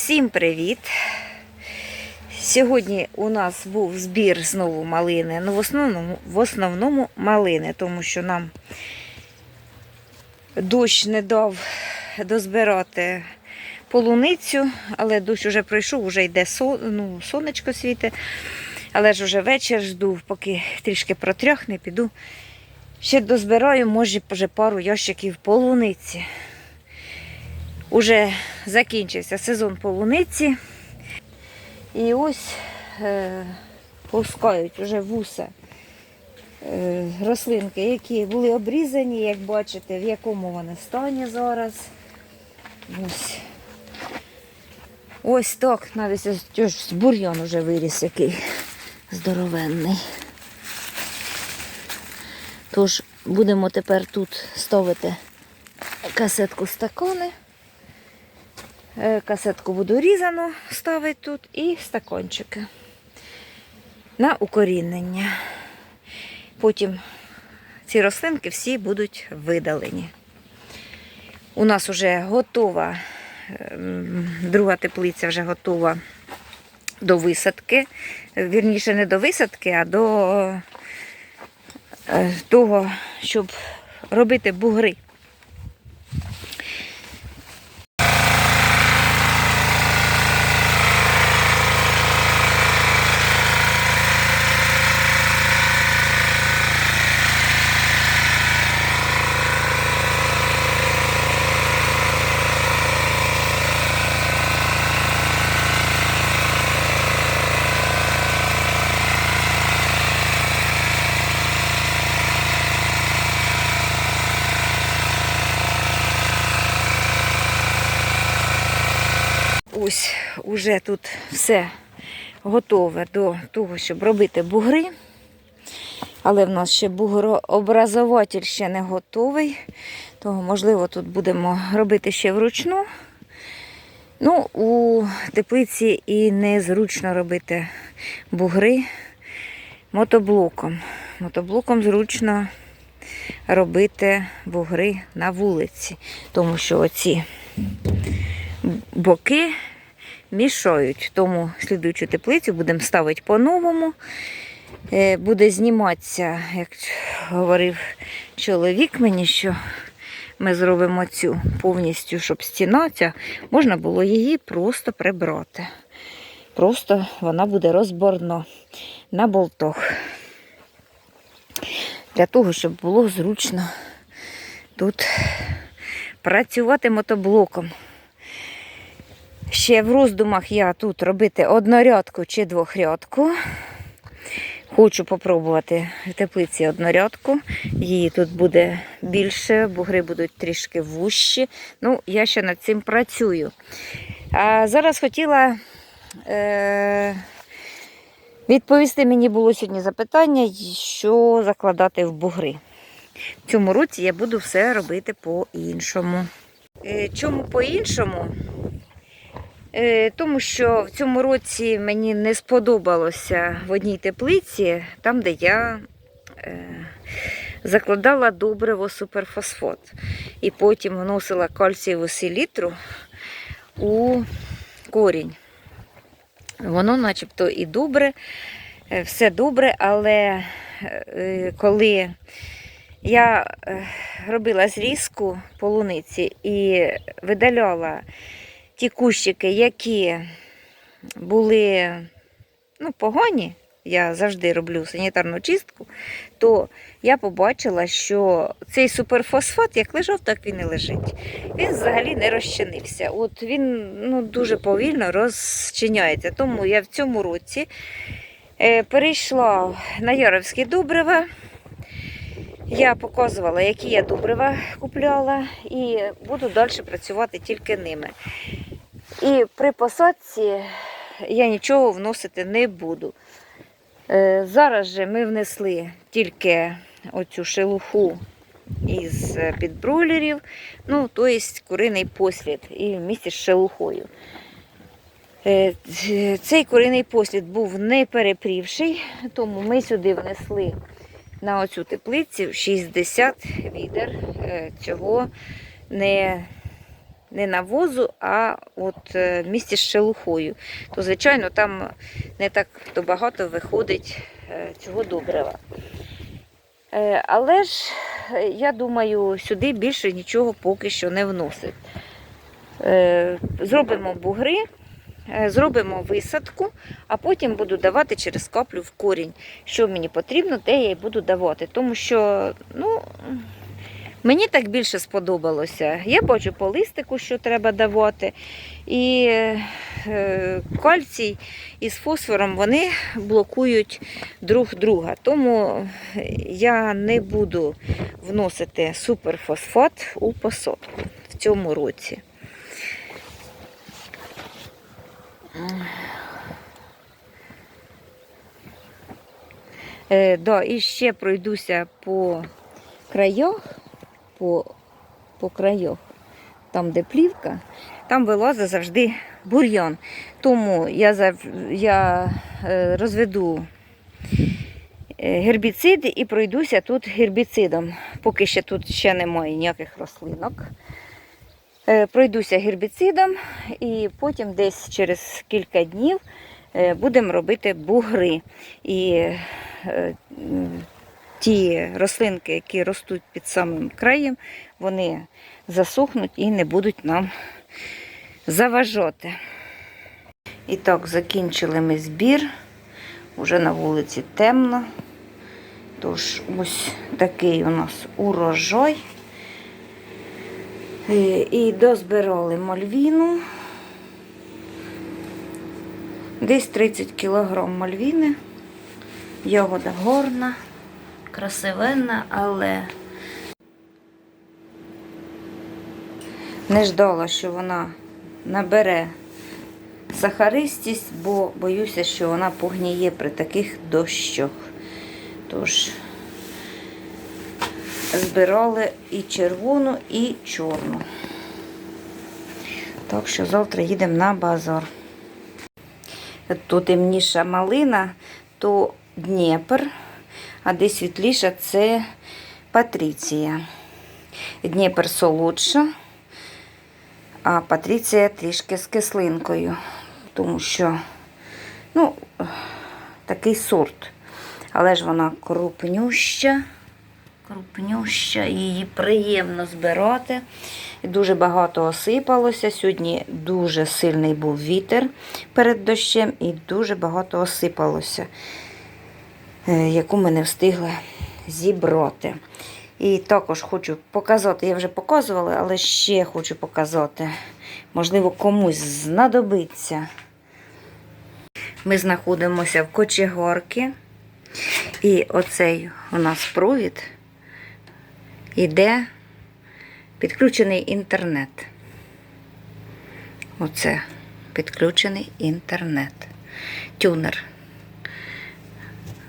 Всім привіт! Сьогодні у нас був збір знову малини. Ну, в основному, в основному малини, тому що нам дощ не дав дозбирати полуницю, але дощ вже пройшов, вже йде ну, сонечко світе. Але ж вже вечір жду, поки трішки протряхне, піду. Ще дозбираю, може, вже пару ящиків полуниці. Уже закінчився сезон полуниці. І ось е, пускають вже вуса е, рослинки, які були обрізані, як бачите, в якому вони стані зараз. Ось. Ось так, навіть ось бур'ян вже виріс який здоровенний. Тож будемо тепер тут ставити касетку стакани. Е, Касетку буду різано ставити тут і стакончики на укорінення. Потім ці рослинки всі будуть видалені. У нас вже готова, ем, друга теплиця вже готова до висадки. Вірніше, не до висадки, а до е, того, щоб робити бугри. Ось уже тут все готове до того, щоб робити бугри. Але в нас ще бугрообразователь ще не готовий. Того, можливо, тут будемо робити ще вручну. Ну, у теплиці і незручно робити бугри мотоблоком. Мотоблоком зручно робити бугри на вулиці, тому що оці боки мішають. Тому слідуючу теплицю будемо ставити по-новому. Е, Буде зніматися, як говорив чоловік мені, що ми зробимо цю повністю, щоб стіна ця, можна було її просто прибрати. Просто вона буде розборно на болтах. Для того, щоб було зручно тут працювати мотоблоком. Ще в роздумах я тут робити однорядку чи двохрядку. Хочу попробувати в теплиці однорядку. Її тут буде більше, бугри будуть трішки вущі. Ну, я ще над цим працюю. А зараз хотіла е, відповісти, мені було сьогодні запитання, що закладати в бугри. В цьому році я буду все робити по-іншому. Е, чому по-іншому? Е, Тому що в цьому році мені не сподобалося в одній теплиці, там, де я е, закладала добриво суперфосфот. І потім вносила кальцієву селітру у корінь. Воно начебто і добре, е, все добре, але коли я робила зрізку полуниці і видаляла ті кущики, які були ну, погані, я завжди роблю санітарну чистку, то я побачила, що цей суперфосфат, як лежав, так він і лежить. Він взагалі не розчинився. От він ну, дуже повільно розчиняється. Тому я в цьому році е, перейшла на Яровські добрива. Я показувала, які я добрива купляла, і буду далі працювати тільки ними. І при посадці я нічого вносити не буду. Е, Зараз же ми внесли тільки оцю шелуху із підбройлерів, ну, тобто куриний послід і в місті з шелухою. Е, Цей куриний послід був не перепрівший, тому ми сюди внесли на оцю теплицю 60 відер е, цього не не навозу, а от е, в місті з шелухою, то, звичайно, там не так то багато виходить е, цього добрива. Е, Але ж, я думаю, сюди більше нічого поки що не вносить. Зробимо бугри, зробимо висадку, а потім буду давати через каплю в корінь. Що мені потрібно, те я й буду давати. Тому що, ну. Мені так більше сподобалося. Я бачу по листику, що треба давати. І е, кальцій із фосфором вони блокують друг друга. Тому я не буду вносити суперфосфат у посадку в цьому році. Е, да, і ще пройдуся по краях, по, по краях, там, де плівка, там вилазить завжди бур'ян. Тому я, я е, розведу е, гербіциди і пройдуся тут гербіцидом. Поки ще тут ще немає ніяких рослинок. Е, Пройдуся гербіцидом і потім десь через кілька днів будемо робити бугри. І ті рослинки, які ростуть під самим краєм, вони засохнуть і не будуть нам заважати. І так, закінчили ми збір. Уже на вулиці темно. Тож ось такий у нас урожай. Е, І дозбирали мальвіну. Десь 30 кг мальвіни. Ягода горна, красивенна, але не ждала, що вона набере сахаристість, бо боюся, що вона погніє при таких дощах. Тож збирали і червону, і чорну. Так що завтра їдемо на базар. Тут темніша малина, то Дніпр, а де світліша це Патріція. Дніпр солодша, а Патріція трішки з кислинкою, тому що ну, такий сорт. Але ж вона крупнюща, крупнюща, її приємно збирати. Дуже багато осипалося. Сьогодні дуже сильний був вітер перед дощем і дуже багато осипалося, яку ми не встигли зібрати. І також хочу показати, я вже показувала, але ще хочу показати. Можливо, комусь знадобиться. Ми знаходимося в Кочегорці. І оцей у нас провід іде підключений інтернет. Оце підключений інтернет. Тюнер.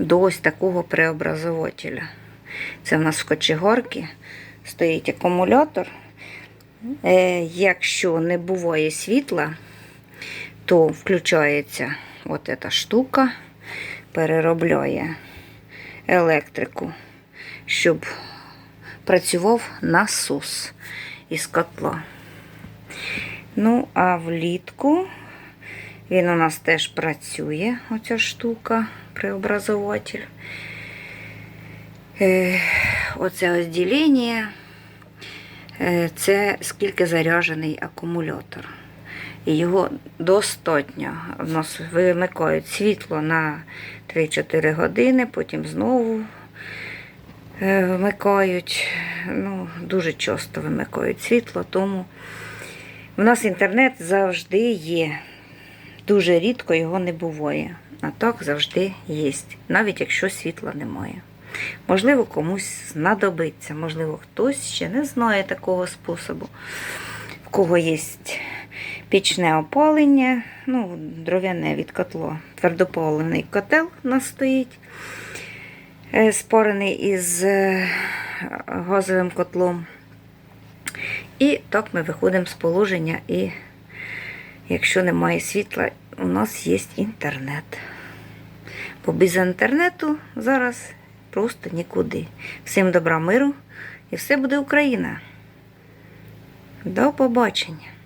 До ось такого преобразователя. Це в нас в Кочегорці стоїть акумулятор. Е, якщо не буває світла, то включається от ця штука, переробляє електрику, щоб працював насос із котла. Ну, а влітку він у нас теж працює, оця штука, преобразователь. Е, Оце ось ділення, е, це скільки заряджений акумулятор. І його достатньо. У нас вимикають світло на 3-4 години, потім знову е, вмикають. Ну, дуже часто вимикають світло, тому в нас інтернет завжди є. Дуже рідко його не буває. А так завжди є, навіть якщо світла немає. Можливо, комусь знадобиться, можливо, хтось ще не знає такого способу. В кого є пічне опалення, ну, дров'яне від котло, твердопаливний котел у нас стоїть, е, спорений із е, газовим котлом. І так ми виходимо з положення, і якщо немає світла, у нас є інтернет. Бо без інтернету зараз просто нікуди. Всім добра миру і все буде Україна! До побачення!